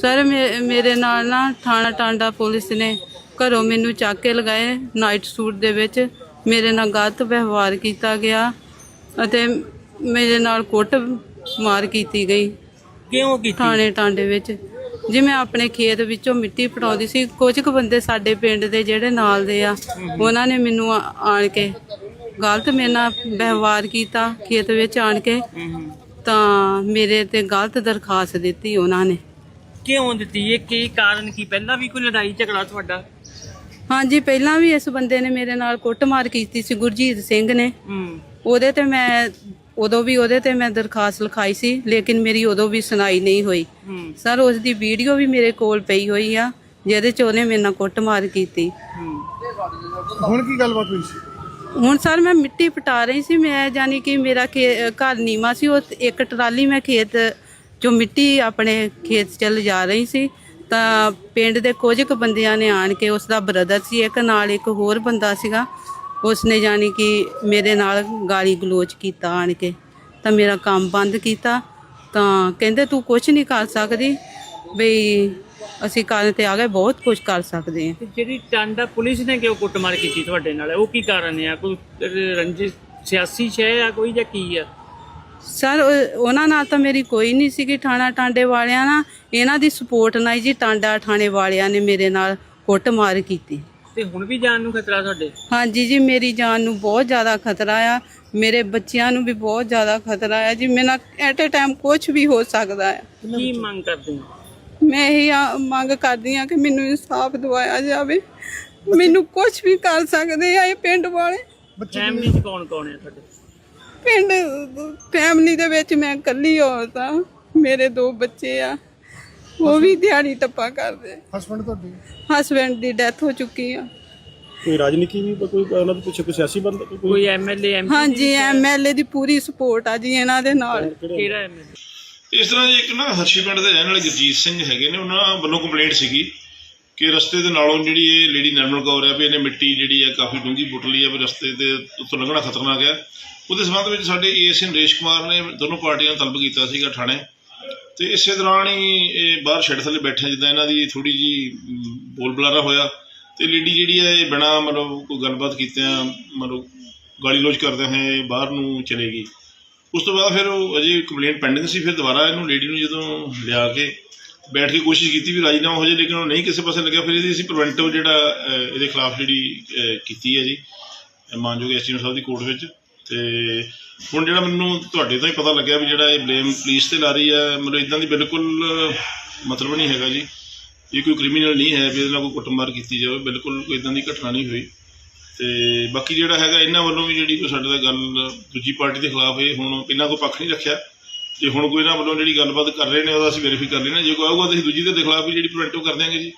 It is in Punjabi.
ਸਰ ਮੇਰੇ ਨਾਲ ਨਾ ਥਾਣਾ ਟਾਂਡਾ ਪੁਲਿਸ ਨੇ ਘਰੋਂ ਮੈਨੂੰ ਚੱਕ ਕੇ ਲਗਾਏ ਨਾਈਟ ਸੂਟ ਦੇ ਵਿੱਚ। ਮੇਰੇ ਨਾਲ ਗਲਤ ਵਿਵਹਾਰ ਕੀਤਾ ਗਿਆ ਅਤੇ ਮੇਰੇ ਨਾਲ ਕੁੱਟ ਮਾਰ ਕੀਤੀ ਗਈ। ਕਿਉਂ ਕੀਤੀ? ਥਾਣੇ ਟਾਂਡੇ ਵਿੱਚ। ਜੀ ਮੈਂ ਆਪਣੇ ਖੇਤ ਵਿੱਚੋਂ ਮਿੱਟੀ ਪਟਾਉਂਦੀ ਸੀ ਕੁਝ ਕੁ ਬੰਦੇ ਸਾਡੇ ਪਿੰਡ ਦੇ ਜਿਹੜੇ ਨਾਲ ਦੇ ਆ ਉਹਨਾਂ ਨੇ ਮੈਨੂੰ ਆਣ ਕੇ ਗਲਤ ਮੇਰੇ ਨਾਲ ਵਿਵਹਾਰ ਕੀਤਾ ਖੇਤ ਵਿੱਚ ਆਣ ਕੇ। ਤਾਂ ਮੇਰੇ ਤੇ ਗਲਤ ਦਰਖਾਸਤ ਦਿੱਤੀ ਉਹਨਾਂ ਨੇ। ਕਿਉਂ ਦਿੱਤੀ? ਇਹ ਕੀ ਕਾਰਨ ਕੀ? ਪਹਿਲਾਂ ਵੀ ਕੋਈ ਲੜਾਈ ਝਗੜਾ ਤੁਹਾਡਾ? ਹਾਂਜੀ ਪਹਿਲਾਂ ਵੀ ਇਸ ਬੰਦੇ ਨੇ ਮੇਰੇ ਨਾਲ ਕੁੱਟਮਾਰ ਕੀਤੀ ਸੀ ਗੁਰਜੀਤ ਸਿੰਘ ਨੇ। ਹੂੰ। ਉਹਦੇ ਤੇ ਮੈਂ ਉਦੋਂ ਵੀ ਉਹਦੇ ਤੇ ਮੈਂ ਦਰਖਾਸਤ ਲਿਖਾਈ ਸੀ ਲੇਕਿਨ ਮੇਰੀ ਉਦੋਂ ਵੀ ਸੁਣਾਈ ਨਹੀਂ ਹੋਈ। ਹੂੰ। ਸਰ ਉਸ ਦੀ ਵੀਡੀਓ ਵੀ ਮੇਰੇ ਕੋਲ ਪਈ ਹੋਈ ਆ ਜਿਹਦੇ ਚ ਉਹਨੇ ਮੇਰੇ ਨਾਲ ਕੁੱਟਮਾਰ ਕੀਤੀ। ਹੂੰ। ਹੁਣ ਕੀ ਗੱਲਬਾਤ ਹੋਈ ਸੀ? ਹੁਣ ਸਰ ਮੈਂ ਮਿੱਟੀ ਪਟਾ ਰਹੀ ਸੀ ਮੈਂ ਜਾਨੀ ਕਿ ਮੇਰਾ ਖੇ- ਘਰ ਨੀਵਾ ਸੀ ਉਹ ਇੱਕ ਟਰਾਲੀ ਮੈਂ ਖੇਤ ਜੋ ਮਿੱਟੀ ਆਪਣੇ ਖੇਤ ਚ ਲਿਜਾ ਰਹੀ ਸੀ, ਤਾਂ ਪਿੰਡ ਦੇ ਕੁਝ ਕੁ ਬੰਦਿਆਂ ਨੇ ਆਣ ਕੇ ਉਸ ਦਾ ਬ੍ਰਦਰ ਸੀ, ਇੱਕ ਨਾਲ ਇੱਕ ਹੋਰ ਬੰਦਾ ਸੀਗਾ। ਉਸ ਨੇ ਜਾਨੀ ਕਿ ਮੇਰੇ ਨਾਲ ਗਾਲੀ ਗਲੋਚ ਕੀਤਾ ਆਣ ਕੇ, ਤਾਂ ਮੇਰਾ ਕੰਮ ਬੰਦ ਕੀਤਾ। ਤਾਂ ਕਹਿੰਦੇ, ਤੂੰ ਕੁਝ ਨਹੀਂ ਕਰ ਸਕਦੀ, ਬਈ ਅਸੀਂ ਕਰਨ ਤੇ ਆ ਗਏ, ਬਹੁਤ ਕੁਝ ਕਰ ਸਕਦੇ ਹਾਂ। ਜਿਹੜੀ ਟਾਂਡਾ ਪੁਲਿਸ ਨੇ ਕਿਉਂ ਕੁੱਟਮਾਰ ਕੀਤੀ ਤੁਹਾਡੇ ਨਾਲ? ਉਹ ਕੀ ਕਾਰਨ ਆ? ਕੋਈ ਰੰਜਿਸ਼, ਸਿਆਸੀ ਸ਼ੈ ਆ ਕੋਈ ਜਾਂ ਕੀ ਆ? ਸਰ ਉਹ- ਉਹਨਾਂ ਨਾਲ ਤਾਂ ਮੇਰੀ ਕੋਈ ਨਹੀਂ ਸੀਗੀ ਥਾਣਾ ਟਾਂਡੇ ਵਾਲਿਆਂ ਨਾਲ। ਇਹਨਾਂ ਦੀ ਸਪੋਰਟ ਨਾਲ ਜੀ ਟਾਂਡਾ ਥਾਣੇ ਵਾਲਿਆਂ ਨੇ ਮੇਰੇ ਨਾਲ ਕੁੱਟਮਾਰ ਕੀਤੀ। ਤੇ ਹੁਣ ਵੀ ਜਾਨ ਨੂੰ ਖਤਰਾ ਤੁਹਾਡੇ? ਹਾਂਜੀ ਜੀ ਮੇਰੀ ਜਾਨ ਨੂੰ ਬਹੁਤ ਜ਼ਿਆਦਾ ਖਤਰਾ ਆ। ਮੇਰੇ ਬੱਚਿਆਂ ਨੂੰ ਵੀ ਬਹੁਤ ਜ਼ਿਆਦਾ ਖਤਰਾ ਆ ਜੀ। ਮੇਰੇ ਐਟ ਅ ਟਾਈਮ ਕੁਝ ਵੀ ਹੋ ਸਕਦਾ ਹੈ ਕੀ ਮੰਗ ਕਰਦੇ ਹੋ? ਮੈਂ ਇਹ ਮੰਗ ਕਰਦੀ ਆ ਕਿ ਮੈਨੂੰ ਇਨਸਾਫ ਦਿਵਾਇਆ ਜਾਵੇ। ਮੈਨੂੰ ਕੁਝ ਵੀ ਕਰ ਸਕਦੇ ਆ ਇਹ ਪਿੰਡ ਵਾਲੇ। ਫੈਮਿਲੀ ਚ ਕੌਣ ਕੌਣ ਹੈ ਤੁਹਾਡੇ? ਪਿੰਡ ਫੈਮਿਲੀ ਦੇ ਵਿੱਚ ਮੈਂ ਇਕੱਲੀ ਔਰਤ ਆ ਮੇਰੇ ਦੋ ਬੱਚੇ ਆ ਉਹ ਵੀ ਦਿਹਾੜੀ ਟੱਪਾ ਕਰਦੇ। ਹਸਬੰਡ ਤੁਹਾਡੇ? ਹਸਬੈਂਡ ਦੀ ਡੈਥ ਹੋ ਚੁੱਕੀ ਆ। ਕੋਈ ਰਾਜਨੀਤੀ ਵੀ ਕੋਈ ਉਹਨਾਂ ਦੇ ਪਿੱਛੇ ਕੋਈ ਸਿਆਸੀ ਬੰਦਾ ਕੋਈ ਕੋਈ ਐਮਐਲਏ ਐਮਪੀ ਹਾਂਜੀ ਐਮਐਲਏ ਦੀ ਪੂਰੀ ਸਪੋਰਟ ਆ ਜੀ ਇਹਨਾਂ ਦੇ ਨਾਲ। ਕਿਹੜਾ? ਐਮਐਲਏ ਇਸ ਤਰ੍ਹਾਂ ਜੀ ਇੱਕ ਨਾ ਹਰਸ਼ੀ ਪਿੰਡ ਦੇ ਰਹਿਣ ਵਾਲੇ ਗੁਰਜੀਤ ਸਿੰਘ ਹੈਗੇ ਨੇ ਉਹਨਾਂ ਵੱਲੋਂ ਕੰਪਲੇਂਟ ਸੀਗੀ। ਕਿ ਰਸਤੇ ਦੇ ਨਾਲੋਂ ਜਿਹੜੀ ਇਹ ਲੇਡੀ ਨਰਮਲ ਕੌਰ ਹੈ ਵੀ ਇਹਨੇ ਮਿੱਟੀ ਜਿਹੜੀ ਹੈ ਕਾਫੀ ਡੂੰਘੀ ਪੁੱਟ ਲਈ ਹੈ ਵੀ ਰਸਤੇ ਤੇ ਉੱਥੋਂ ਲੰਘਣਾ ਖਤਰਨਾਕ ਹੈ। ਉਹਦੇ ਸੰਬੰਧ ਵਿੱਚ ਸਾਡੇ ਏਐਸਏ ਨਰੇਸ਼ ਕੁਮਾਰ ਨੇ ਦੋਨੋਂ ਪਾਰਟੀਆਂ ਨੂੰ ਤਲਬ ਕੀਤਾ ਸੀਗਾ ਥਾਣੇ। ਤੇ ਇਸੇ ਦੌਰਾਨ ਹੀ ਇਹ ਬਾਹਰ ਸ਼ੈੱਡ ਥੱਲੇ ਬੈਠੇ ਜਿੱਦਾਂ ਇਹਨਾਂ ਦੀ ਥੋੜੀ ਜੀ ਬੋਲ ਬੁਲਾਰਾ ਹੋਇਆ। ਤੇ ਲੇਡੀ ਜਿਹੜੀ ਹੈ ਇਹ ਬਿਨਾ ਮਤਲਬ ਕੋਈ ਗੱਲਬਾਤ ਕੀਤੇ ਆ, ਮਤਲਬ ਗਾਲੀ ਲੋਚ ਕਰਦੇ ਹੋਏ ਬਾਹਰ ਨੂੰ ਚਲੇ ਗਈ। ਉਸ ਤੋਂ ਬਾਅਦ ਫਿਰ ਉਹ ਅਜੇ ਕੰਪਲੇਂਟ ਪੈਂਡਿੰਗ ਸੀ, ਫਿਰ ਦੁਬਾਰਾ ਇਹਨੂੰ ਲੇਡੀ ਨੂੰ ਜਦੋਂ ਲਿਆ ਕੇ ਬੈਠ ਕੇ ਕੋਸ਼ਿਸ਼ ਕੀਤੀ ਵੀ ਰਾਜੀਨਾਮਾ ਹੋ ਜਾਏ ਲੇਕਿਨ ਉਹ ਨਹੀਂ ਕਿਸੇ ਪਾਸੇ ਲੱਗਿਆ। ਫਿਰ ਇਹਦੀ ਅਸੀਂ ਪ੍ਰੀਵੈਂਟਿਵ ਜਿਹੜਾ ਇਹਦੇ ਖਿਲਾਫ ਜਿਹੜੀ ਕੀਤੀ ਹੈ ਜੀ ਅਹ, ਮਾਨਯੋਗ ਐਸਟੀਐਮ ਸਾਹਿਬ ਦੀ ਕੋਰਟ ਵਿੱਚ। ਤੇ ਹੁਣ ਜਿਹੜਾ ਮੈਨੂੰ ਤੁਹਾਡੇ ਤੋਂ ਹੀ ਪਤਾ ਲੱਗਿਆ ਵੀ ਜਿਹੜਾ ਇਹ ਬਲੇਮ ਪੁਲਿਸ ਤੇ ਲਾ ਰਹੀ ਹੈ ਮਤਲਬ ਇਦਾਂ ਦੀ ਬਿਲਕੁਲ ਮਤਲਬ ਨਹੀਂ ਹੈਗਾ ਜੀ। ਇਹ ਕੋਈ ਕ੍ਰਿਮੀਨਲ ਨਹੀਂ ਹੈ ਵੀ ਇਹਦੇ ਨਾਲ ਕੋਈ ਕੁੱਟਮਾਰ ਕੀਤੀ ਜਾਵੇ ਬਿਲਕੁਲ ਕੋਈ ਇਦਾਂ ਦੀ ਘਟਨਾ ਨਹੀਂ ਹੋਈ। ਤੇ ਬਾਕੀ ਜਿਹੜਾ ਹੈਗਾ ਇਹਨਾਂ ਵੱਲੋਂ ਵੀ ਜਿਹੜੀ ਕੋਈ ਸਾਡੇ ਦਾ ਗੱਲ ਦੂਜੀ ਪਾਰਟੀ ਦੇ ਖਿਲਾਫ ਇਹ ਹੁਣ ਇਹਨਾਂ ਕੋਈ ਪੱਖ ਨਹੀਂ ਰੱਖਿਆ। ਤੇ ਹੁਣ ਕੋਈ ਇਹਨਾਂ ਵੱਲੋਂ ਜਿਹੜੀ ਗੱਲਬਾਤ ਕਰ ਰਹੇ ਨੇ, ਉਹਦਾ ਅਸੀਂ ਵੈਰੀਫਾਈ ਕਰ ਲੈਣਾ ਜੇ ਕੋਈ ਆਊਗਾ ਤਾਂ ਅਸੀਂ ਦੂਜੀ ਦੇ ਖਿਲਾਫ ਵੀ ਜਿਹੜੀ ਪ੍ਰੀਵੈਂਟਿਵ ਕਰ ਦਿਆਂਗੇ ਜੀ।